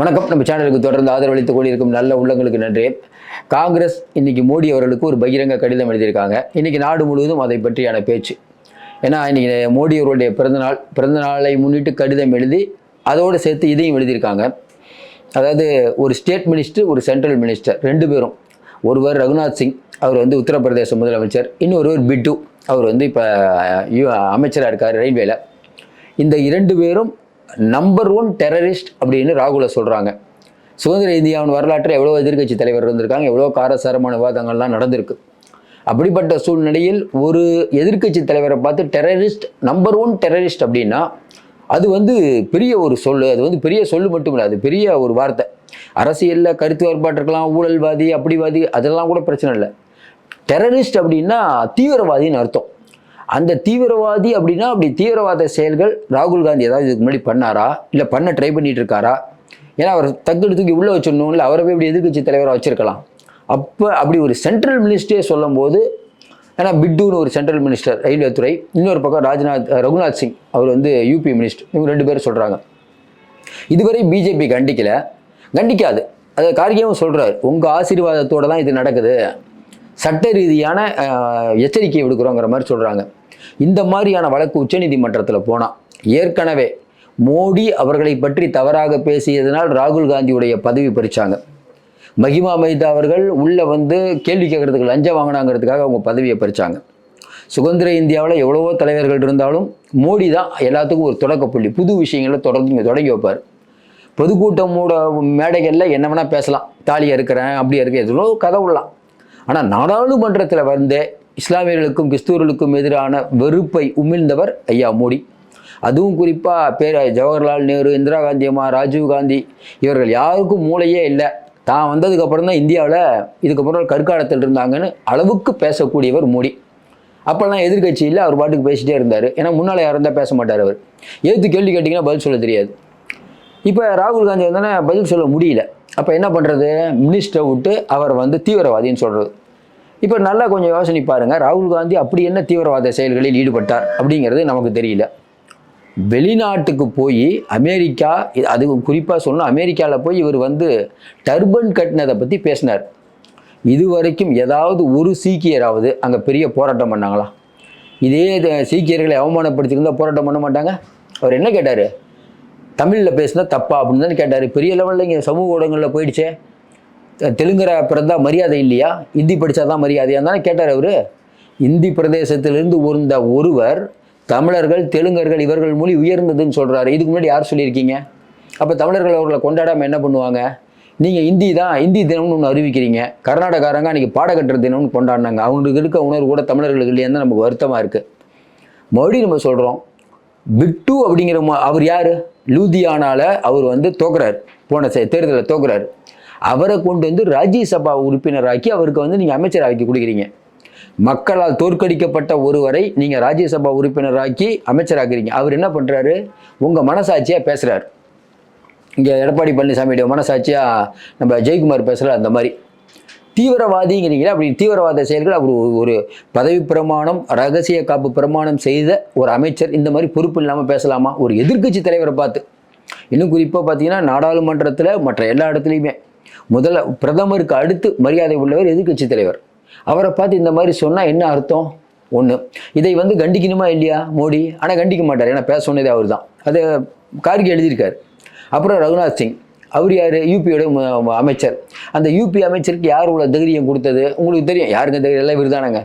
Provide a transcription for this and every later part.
வணக்கம். நம்ம சேனலுக்கு தொடர்ந்து ஆதரவளித்துக் கொண்டிருக்கும் நல்ல உள்ளங்களுக்கு நன்றி. காங்கிரஸ் இன்னைக்கு மோடி அவர்களுக்கு ஒரு பகிரங்க கடிதம் எழுதியிருக்காங்க. இன்னைக்கு நாடு முழுவதும் அதை பற்றியான பேச்சு. ஏன்னா இன்னைக்கு மோடி அவர்களுடைய பிறந்தநாள் பிறந்தநாளை முன்னிட்டு கடிதம் எழுதி அதோடு சேர்த்து இதையும் எழுதியிருக்காங்க. அதாவது ஒரு ஸ்டேட் மினிஸ்டர் ஒரு சென்ட்ரல் மினிஸ்டர் ரெண்டு பேரும். ஒருவர் ரகுநாத் சிங் அவர் வந்து உத்தரப்பிரதேச முதலமைச்சர். இன்னொருவர் பிட்டு அவர் வந்து இப்போ அமைச்சராக இருக்கார் ரயில்வேல. இந்த இரண்டு பேரும் நம்பர் ஒன் டெரரிஸ்ட் அப்படின்னு ராகுல சொல்கிறாங்க சுதந்திர இந்தியாவின் வரலாற்றில் எவ்வளோ எதிர்க்கட்சி தலைவர் இருந்திருக்காங்க எவ்வளோ காரசாரமான விவாதங்கள்லாம் நடந்திருக்கு. அப்படிப்பட்ட சூழ்நிலையில் ஒரு எதிர்க்கட்சி தலைவரை பார்த்து டெரரிஸ்ட் நம்பர் ஒன் டெரரிஸ்ட் அப்படின்னா அது வந்து பெரிய ஒரு சொல் அது வந்து பெரிய சொல்லு மட்டும் இல்லை அது பெரிய ஒரு வார்த்தை. அரசியலில் கருத்து வேறுபாடு இருக்கலாம் ஊழல்வாதி அப்படிவாதி அதெல்லாம் கூட பிரச்சனை இல்லை. டெரரிஸ்ட் அப்படின்னா தீவிரவாதின்னு அர்த்தம். அந்த தீவிரவாதி அப்படின்னா அப்படி தீவிரவாத செயல்கள் ராகுல் காந்தி ஏதாவது இதுக்கு முன்னாடி பண்ணாரா? இல்லை பண்ண ட்ரை பண்ணிட்டு இருக்காரா ஏன்னா அவர் தக்கு தூக்கி உள்ளே வச்சிடணும்ல அவரை போய் இப்படி எதிர்க்கட்சி தலைவராக வச்சிருக்கலாம். அப்போ அப்படி ஒரு சென்ட்ரல் மினிஸ்டரே சொல்லும்போது ஏன்னா பிட்டுன்னு ஒரு சென்ட்ரல் மினிஸ்டர் ரயில்வே துறை இன்னொரு பக்கம் ராஜ்நாத் ரகுநாத் சிங் அவர் வந்து யூபி மினிஸ்டர் இவங்க ரெண்டு பேரும் சொல்கிறாங்க இதுவரை பிஜேபி கண்டிக்கலை. கண்டிக்காது. அதை கார்கேவும் சொல்கிறார் உங்கள் ஆசீர்வாதத்தோட தான் இது நடக்குது. சட்ட ரீதியான எச்சரிக்கை விடுக்கிறோங்கிற மாதிரி சொல்கிறாங்க இந்த மாதிரியான வழக்கு உச்சநீதிமன்றத்தில் போனால் ஏற்கனவே மோடி அவர்களை பற்றி தவறாக பேசியதனால் ராகுல் காந்தியுடைய பதவி பறித்தாங்க மகிமா மைதா அவர்கள் உள்ளே வந்து கேள்வி கேட்கறதுக்கு லஞ்சம் வாங்கினாங்கிறதுக்காக அவங்க பதவியை பறித்தாங்க சுதந்திர இந்தியாவில் எவ்வளவோ தலைவர்கள் இருந்தாலும் மோடி தான் எல்லாத்துக்கும் ஒரு தொடக்கப்புள்ளி புது விஷயங்களை தொடர்ந்து தொடங்கி வைப்பார். பொதுக்கூட்டமோட மேடைகளில் என்ன வேணால் பேசலாம். தாலியாக இருக்கிறேன் அப்படியே இருக்கேன் எவ்வளோ கதை விடலாம் ஆனால் நாடாளுமன்றத்தில் வந்து இஸ்லாமியர்களுக்கும் கிறிஸ்துவர்களுக்கும் எதிரான வெறுப்பை உமிழ்ந்தவர் ஐயா மோடி. அதுவும் குறிப்பாக பேர் ஜவஹர்லால் நேரு இந்திரா காந்தி அம்மா ராஜீவ் காந்தி இவர்கள் யாருக்கும் மூளையே இல்லை. தான் வந்ததுக்கப்புறம் தான் இந்தியாவில் இதுக்கப்புறம் கற்காலத்தில் இருந்தாங்கன்னு அளவுக்கு பேசக்கூடியவர் மோடி. அப்போல்லாம் எதிர்க்கட்சி இல்லை அவர் பாட்டுக்கு பேசிட்டே இருந்தார். ஏன்னா முன்னால் யாரும் தான் பேச மாட்டார் அவர். எதிர்த்து கேள்வி கேட்டிங்கன்னா பதில் சொல்ல தெரியாது. இப்போ ராகுல் காந்தி வந்தோடனே பதில் சொல்ல முடியல. அப்போ என்ன பண்ணுறது மினிஸ்டரை விட்டு அவர் வந்து தீவிரவாதின்னு சொல்கிறது இப்போ நல்லா கொஞ்சம் யோசனை பாருங்கள் ராகுல் காந்தி அப்படி என்ன தீவிரவாத செயல்களில் ஈடுபட்டார் அப்படிங்கிறது நமக்கு தெரியல. வெளிநாட்டுக்கு போய் அமெரிக்கா இது- அது குறிப்பாக சொல்லணும் அமெரிக்காவில் போய் இவர் வந்து டர்பன் கட்டினதை பற்றி பேசினார். இது வரைக்கும் ஏதாவது ஒரு சீக்கியராவது அங்கே பெரிய போராட்டம் பண்ணாங்களா? இதே இது சீக்கியர்களை அவமானப்படுத்தியிருந்தால் போராட்டம் பண்ண மாட்டாங்க? அவர் என்ன கேட்டார்? தமிழில் பேசினா தப்பா அப்படின்னு தானே கேட்டார். பெரிய லெவலில் இங்கே சமூக ஊடகங்களில் போயிடுச்சே. தெலுங்குற பிறந்தா மரியாதை இல்லையா? இந்தி படித்தா தான் மரியாதையாக தானே கேட்டார் அவர். இந்தி பிரதேசத்திலிருந்து உருந்த ஒருவர் தமிழர்கள் தெலுங்கர்கள் இவர்கள் மொழி உயர்ந்ததுன்னு சொல்கிறாரு இதுக்கு முன்னாடி யார் சொல்லியிருக்கீங்க? அப்போ தமிழர்கள் அவர்களை கொண்டாடாமல் என்ன பண்ணுவாங்க? நீங்கள் இந்தி தான் இந்தி தினம்னு ஒன்று அறிவிக்கிறீங்க. கர்நாடகாரங்க அன்றைக்கி பாடகட்டுற தினம்னு கொண்டாடினாங்க. அவங்களுக்கு இருக்க உணர்வு கூட தமிழர்களுக்கு இல்லையான்னு தான் நமக்கு வருத்தமாக இருக்குது மறுபடியும் நம்ம சொல்கிறோம் பிட்டு அப்படிங்கிற அவர் யார்? லூதியானால அவர் வந்து தோக்குறார். போன தேர்தலில் தோக்குறாரு. அவரை கொண்டு வந்து ராஜ்யசபா உறுப்பினராக்கி அவருக்கு வந்து நீங்கள் அமைச்சராக்கி கொடுக்குறீங்க. மக்களால் தோற்கடிக்கப்பட்ட ஒருவரை நீங்கள் ராஜ்யசபா உறுப்பினராக்கி அமைச்சராக்குறீங்க அவர் என்ன பண்ணுறாரு உங்கள் மனசாட்சியாக பேசுகிறார் இங்கே எடப்பாடி பழனிசாமியுடைய மனசாட்சியாக நம்ம ஜெயக்குமார் பேசுகிற அந்த மாதிரி. தீவிரவாதிங்கிறீங்களா அப்படி தீவிரவாத செயல்கள் அவர் ஒரு- ஒரு பதவி பிரமாணம் ரகசிய காப்பு பிரமாணம் செய்த ஒரு அமைச்சர் இந்த மாதிரி பொறுப்பு இல்லாமல் பேசலாமா? ஒரு எதிர்க்கட்சி தலைவரை பார்த்து. இன்னும் குறிப்பாக பார்த்தீங்கன்னா நாடாளுமன்றத்தில் மற்ற எல்லா இடத்துலையுமே முதல்ல பிரதமருக்கு அடுத்து மரியாதை உள்ளவர் எதிர்க்கட்சி தலைவர். அவரை பார்த்து இந்த மாதிரி சொன்னால் என்ன அர்த்தம்? ஒன்று இதை வந்து கண்டிக்கணுமா இல்லையா மோடி? ஆனால் கண்டிக்க மாட்டார் ஏன்னா பேச சொன்னதே அவர் தான் அது கார்கி எழுதியிருக்கார். அப்புறம் ரகுநாத் சிங். அவர் யார்? யூபியோட அமைச்சர். அந்த யூபி அமைச்சருக்கு யார் உள்ள தைரியம் கொடுத்தது? உங்களுக்கு தெரியும். யாருங்க தைரியம்? எல்லாம் விருதானங்க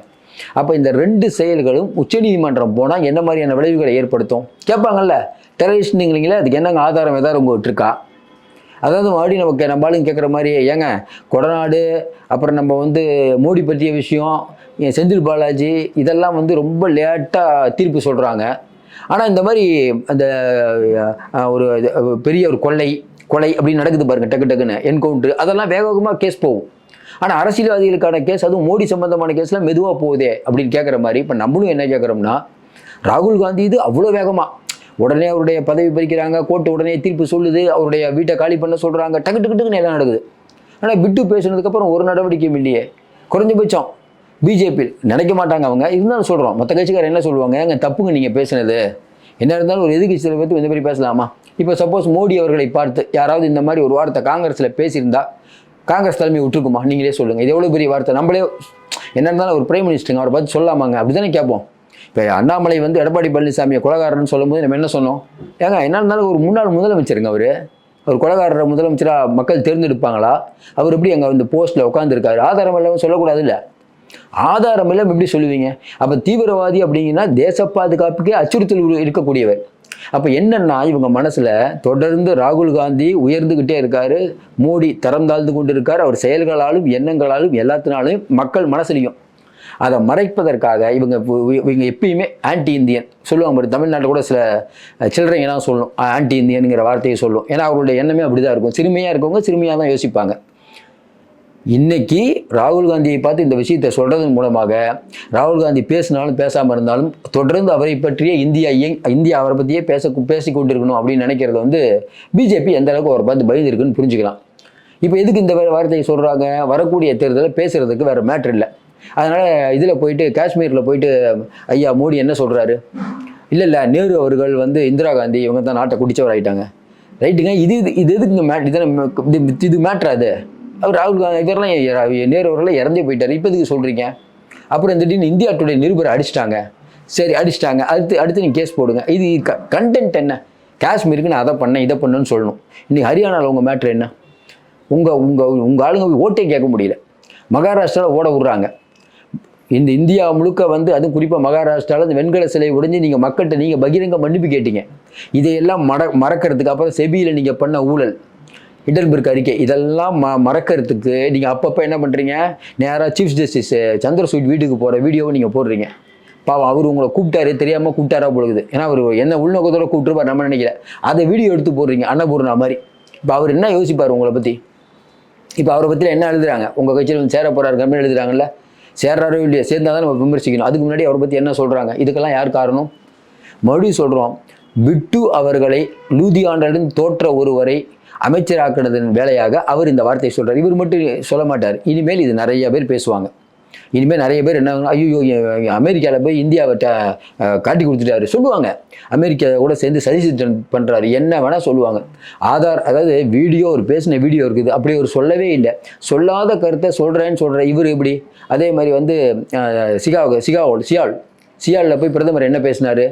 அப்போ இந்த ரெண்டு செயல்களும் உச்சநீதிமன்றம் போனால் என்ன மாதிரியான விளைவுகளை ஏற்படுத்தும்? கேட்பாங்கல்ல. டெரரிஸ்ட்டுங்களீங்களே அதுக்கு என்னங்க ஆதாரம் ஏதாவது உங்கள்கிட்ட இருக்கா? அதாவது மறுபடியும் நமக்கு நம்ம ஆளுங்க கேட்குற மாதிரி ஏங்க கொடநாடு அப்புறம் நம்ம வந்து மோடி பற்றிய விஷயம் செந்தில் பாலாஜி இதெல்லாம் வந்து ரொம்ப லேட்டாக தீர்ப்பு சொல்கிறாங்க ஆனால் இந்த மாதிரி அந்த ஒரு பெரிய ஒரு கொள்ளை கொலை அப்படின்னு நடக்குது பாருங்க டக்கு டக்குன்னு என்கவுண்டர் அதெல்லாம் வேக வேகமாக கேஸ் போகும். ஆனால் அரசியல்வாதிகளுக்கான கேஸ் அதுவும் மோடி சம்பந்தமான கேஸ்லாம் மெதுவாக போகுதே அப்படின்னு கேட்குற மாதிரி இப்போ நம்மளும் என்ன கேட்குறோம்னா ராகுல் காந்தி இது அவ்வளோ வேகமாக உடனே அவருடைய பதவி பறிக்கிறாங்க கோர்ட்டு உடனே தீர்ப்பு சொல்லுது அவருடைய வீட்டை காலி பண்ண சொல்கிறாங்க டக்கு டக்கு டக்குன்னு எல்லாம் நடக்குது. ஆனால் விட்டு பேசுனதுக்கப்புறம் ஒரு நடவடிக்கையும் இல்லையே. குறைஞ்சபட்சம் பிஜேபி நினைக்க மாட்டாங்க அவங்க. இருந்தாலும் சொல்கிறோம் மற்ற கட்சிக்காரர் என்ன சொல்லுவாங்க? எங்கள் தப்புங்க நீங்கள் பேசுனது. என்ன இருந்தாலும் ஒரு எதிர்கட்சி தலைவர் பற்றி இந்த மாதிரி பேசலாமா? இப்போ சப்போஸ் மோடி அவர்களை பார்த்து யாராவது இந்த மாதிரி ஒரு வார்த்தை காங்கிரஸில் பேசியிருந்தா காங்கிரஸ் தலைமை விட்டுருக்குமா? நீங்களே சொல்லுங்கள் இது எவ்வளோ பெரிய வார்த்தை? நம்மளே என்ன இருந்தாலும் ஒரு பிரைம் மினிஸ்டருங்க அவரை பார்த்து சொல்லாமாங்க? அப்படி தானே கேட்போம். இப்போ அண்ணாமலை வந்து எடப்பாடி பழனிசாமியை கொலகாரன்னு சொல்லும்போது நம்ம என்ன சொன்னோம்? ஏங்க என்ன இருந்தாலும் ஒரு முன்னாள் முதலமைச்சருங்க அவர். அவர் கொலகாரரை முதலமைச்சராக மக்கள் தேர்ந்தெடுப்பாங்களா? அவர் எப்படி அங்கே வந்து போஸ்ட்டில் உட்காந்துருக்காரு ஆதாரம் இல்லாமல் சொல்லக்கூடாது இல்லை ஆதாரம் இல்லாமல் எப்படி சொல்லுவீங்க? அப்போ தீவிரவாதி அப்படிங்கன்னா தேச பாதுகாப்புக்கே அச்சுறுத்தல் இருக்கக்கூடியவர். அப்போ என்னன்னா இவங்க மனசில் தொடர்ந்து ராகுல் காந்தி உயர்ந்துக்கிட்டே இருக்காரு மோடி தரம் தாழ்ந்து கொண்டு இருக்கார் அவர் செயல்களாலும் எண்ணங்களாலும் எல்லாத்தினாலும் மக்கள் மனசுலையும். அதை மறைப்பதற்காக இவங்க இவங்க எப்பயுமே ஆன்டி இந்தியன் சொல்லுவாங்க ஒரு தமிழ்நாட்டில் கூட சில சில்லறைங்கெல்லாம் சொல்லும் ஆன்டி இந்தியனுங்கிற வார்த்தையை சொல்லும். ஏன்னா அவருடைய எண்ணமே அப்படி தான் இருக்கும். சிறுமையாக இருக்கவங்க சிறுமையாக தான் யோசிப்பாங்க. இன்னைக்கு ராகுல் காந்தியை பார்த்து இந்த விஷயத்தை சொல்றதன் மூலமாக ராகுல் காந்தி பேசினாலும் பேசாமல் இருந்தாலும் தொடர்ந்து அவரை பற்றிய இந்தியா இயங் இந்தியா அவரை பற்றியே பேச பேசி கொண்டிருக்கணும் அப்படின்னு நினைக்கிறது வந்து பிஜேபி எந்த அளவுக்கு அவரை பார்த்து பயந்துருக்குன்னு புரிஞ்சுக்கலாம். இப்போ எதுக்கு இந்த வார்த்தையை சொல்கிறாங்க வரக்கூடிய தேர்தலில் பேசுறதுக்கு வேறு மேட்ரு இல்லை. அதனால் இதில் போயிட்டு காஷ்மீரில் போயிட்டு ஐயா மோடி என்ன சொல்கிறாரு இல்லை இல்லை நேரு அவர்கள் வந்து இந்திரா காந்தி இவங்க தான் நாட்டை குடிச்சவர் ஆகிட்டாங்க ரைட்டுங்க இது இது இது எதுக்குங்க மேட் இது இது மேட்ரு அது? அவர் ராகுல் காந்தி இவரெல்லாம் நேரு இறந்தே போயிட்டார். இப்போதுக்கு சொல்கிறீங்க அப்புறம் திடீர்னு இந்தியா டுடே நிருபரை அடிச்சிட்டாங்க. சரி அடிச்சிட்டாங்க. அடுத்து அடுத்து நீங்கள் கேஸ் போடுங்க. இது கண்டென்ட் என்ன? காஷ்மீருக்கு நான் அதை பண்ணேன் இதை பண்ணேன்னு சொல்லணும். இன்னைக்கு ஹரியானாவில் உங்கள் மேட்ரு என்ன? உங்கள் உங்கள் உங்கள் ஆளுங்க ஓட்டே கேட்க முடியல. மகாராஷ்டிராவில் ஓட விட்றாங்க. இந்த இந்தியா முழுக்க வந்து அதுவும் குறிப்பாக மகாராஷ்டிராவில் இந்த வெண்கல சிலை உடைஞ்சு நீங்கள் மக்கள்கிட்ட நீங்கள் பகிரங்க மன்னிப்பு கேட்டீங்க. இதையெல்லாம் மற மறக்கிறதுக்கு அப்புறம் செபியில் நீங்கள் பண்ண ஊழல். ஹிடன்பர்க் அறிக்கை. இதெல்லாம் ம மறக்கிறதுக்கு நீங்கள் அப்பப்போ என்ன பண்ணுறீங்க நேராக சீஃப் ஜஸ்டிஸ் சந்திரசூட் வீட்டுக்கு போகிற வீடியோவை நீங்கள் போடுறீங்க. பாவம் அவர் உங்களை கூப்பிட்டாரு தெரியாமல் கூப்பிட்டாரா பொழுது ஏன்னா அவர் என்ன உள்நோக்கத்தோட கூப்பிட்டுருப்பார் நம்ம நினைக்கல. அதை வீடியோ எடுத்து போடுறீங்க அன்னபூர்ணா மாதிரி. இப்போ அவர் என்ன யோசிப்பார் உங்களை பற்றி இப்போ அவரை பற்றில என்ன எழுதுறாங்க? உங்கள் கட்சியில் வந்து சேர போகிறாரு கம்பெனி எழுதுறாங்கல்ல? சேர்றாரோ இல்லையா சேர்ந்தால் தான் நம்ம விமர்சிக்கணும். அதுக்கு முன்னாடி அவரை பற்றி என்ன சொல்கிறாங்க இதுக்கெல்லாம் யார் காரணம்? மறுபடியும் சொல்கிறோம் விட்டு அவர்களை லூதியாண்டிலிருந்து தோற்ற ஒருவரை அமைச்சராக்கினதன் வேலையாக அவர் இந்த வார்த்தையை சொல்கிறார் இவர் மட்டும் சொல்ல மாட்டார். இனிமேல் இது நிறைய பேர் பேசுவாங்க. இனிமேல் நிறைய பேர் என்ன ஐயோ அமெரிக்காவில் போய் இந்தியாவை காட்டி கொடுத்துட்டாரு. சொல்லுவாங்க. அமெரிக்கா கூட சேர்ந்து சதி சித்தம் பண்ணுறாரு என்ன வேணால் சொல்லுவாங்க. ஆதார் அதாவது வீடியோ ஒரு பேசின வீடியோ இருக்குது. அப்படி ஒரு சொல்லவே இல்லை. சொல்லாத கருத்தை சொல்கிறேன்னு சொல்கிற இவர் எப்படி? அதே மாதிரி வந்து சிகாவுக்கு சிகாவோல் சியால். சியாலில் போய் பிரதமர் என்ன பேசினார்?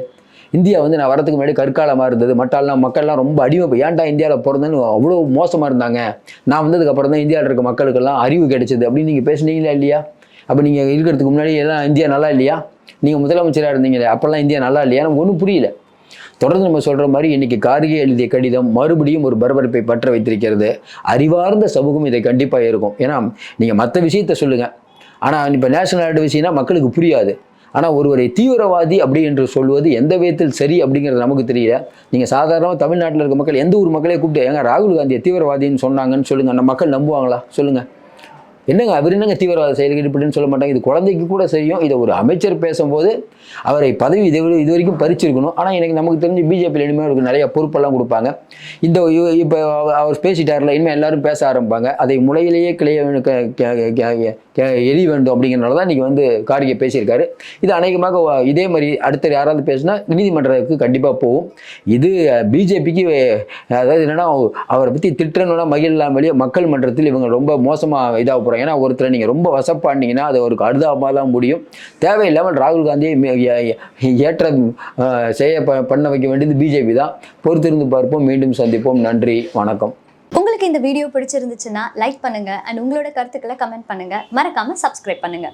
இந்தியா வந்து நான் வரதுக்கு முன்னாடி கற்காலமாக இருந்தது. மட்டாலாம் மக்கள்லாம் ரொம்ப அடிமை ஏன்டா இந்தியாவில் பிறந்தேன்னு அவ்வளோ மோசமாக இருந்தாங்க. நான் வந்ததுக்கப்புறம் தான் இந்தியாவில் இருக்க மக்களுக்கெல்லாம் அறிவு கிடைச்சது. அப்படின்னு நீங்கள் பேசுனீங்களா இல்லையா? அப்போ நீங்கள் இருக்கிறதுக்கு முன்னாடி எல்லாம் இந்தியா நல்லா இல்லையா? நீங்கள் முதலமைச்சராக இருந்தீங்களே அப்போல்லாம் இந்தியா நல்லா இல்லையா? நமக்கு ஒன்றும் புரியல. தொடர்ந்து நம்ம சொல்கிற மாதிரி இன்னைக்கு கார்கே எழுதிய கடிதம் மறுபடியும் ஒரு பரபரப்பை பற்ற வைத்திருக்கிறது. அறிவார்ந்த சமூகம் இதை கண்டிப்பாக இருக்கும். ஏன்னா நீங்கள் மற்ற விஷயத்த சொல்லுங்கள் ஆனால் இப்போ நேஷனல் அட்வைஸினா மக்களுக்கு புரியாது. ஆனால் ஒருவரை தீவிரவாதி அப்படி என்று சொல்வது எந்த விதத்தில் சரி அப்படிங்கிறது நமக்கு தெரியல. நீங்கள் சாதாரணமாக தமிழ்நாட்டில் இருக்க மக்கள் எந்த ஊர் மக்களே கூப்பிட்டு ஏங்க ராகுல் காந்தியை தீவிரவாதின்னு சொன்னாங்கன்னு சொல்லுங்கள் அந்த மக்கள் நம்புவாங்களா? சொல்லுங்கள் என்னங்க அவர் என்னங்க தீவிரவாத செயலுக்கு ஈடுபட்டுன்னு சொல்ல மாட்டாங்க? இது குழந்தைக்கு கூட செய்யும். இதை ஒரு அமைச்சர் பேசும்போது அவரை பதவி இது இது வரைக்கும் பறிச்சிருக்கணும். ஆனால் எனக்கு நமக்கு தெரிஞ்சு பிஜேபியில் இனிமேல் அவருக்கு நிறைய பொறுப்பெல்லாம் கொடுப்பாங்க. இந்த இப்போ அவர் பேசிட்டார்ல இனிமேல் எல்லாரும் பேச ஆரம்பிப்பாங்க. அதை முளையிலேயே கிளைய வேணும், எரி வேண்டும் அப்படிங்கிறனால தான் இன்றைக்கி வந்து கார்கே பேசியிருக்காரு. இது அநேகமாக இதே மாதிரி அடுத்த யாராவது பேசினா நீதிமன்றத்துக்கு கண்டிப்பாக போகும். இது பிஜேபிக்கு அதாவது என்னன்னா அவரை பற்றி திட்டணும்னா மகிழலாம் வெளியே மக்கள் மன்றத்தில் இவங்க ரொம்ப மோசமாக இதாக போகிறாங்க ஏன்னா ஒருத்தரை நீங்கள் ரொம்ப வசப்பாண்டிங்கன்னா அது ஒரு அழுதாபாக தான் முடியும். தேவையில்லாமல் ராகுல் காந்தியை ஏற்ற செய்ய ப- பண்ண வைக்க வேண்டியது பிஜேபி தான். பொறுத்திருந்து பார்ப்போம். மீண்டும் சந்திப்போம். நன்றி. வணக்கம். உங்களுக்கு இந்த வீடியோ பிடிச்சிருந்துச்சுன்னா லைக் பண்ணுங்க. அண்ட் உங்களோட கருத்துக்களை கமெண்ட் பண்ணுங்கள் மறக்காமல் சப்ஸ்கிரைப் பண்ணுங்கள்